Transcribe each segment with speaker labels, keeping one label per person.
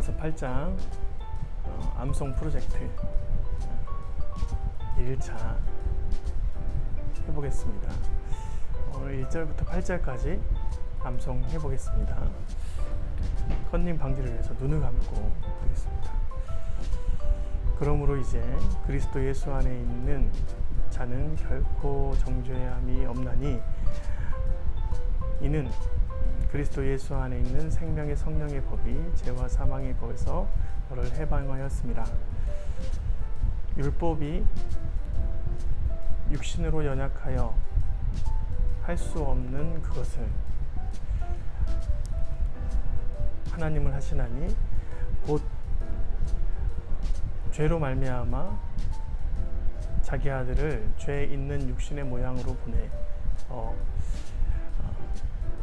Speaker 1: 로마서 8장 어, 암송 프로젝트 1차 해보겠습니다. 오늘 1절부터 8절까지 암송 해보겠습니다. 컨닝 방지를 위해서 눈을 감고 하겠습니다. 그러므로 이제 그리스도 예수 안에 있는 자는 결코 정죄함이 없나니 이는 그리스도 예수 안에 있는 생명의 성령의 법이 죄와 사망의 법에서 너를 해방하였습니다. 율법이 육신으로 연약하여 할 수 없는 그것을 하나님을 하시나니 곧 죄로 말미암아 자기 아들을 죄 있는 육신의 모양으로 보내 어, 어,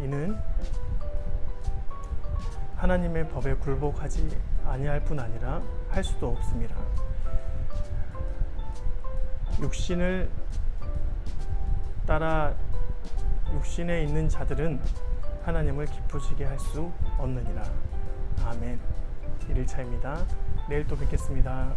Speaker 1: 이는 하나님의 법에 굴복하지 아니할 뿐 아니라 할 수도 없습니다. 육신을 따라 육신에 있는 자들은 하나님을 기쁘시게 할 수 없느니라. 아멘. 1일차입니다. 내일 또 뵙겠습니다.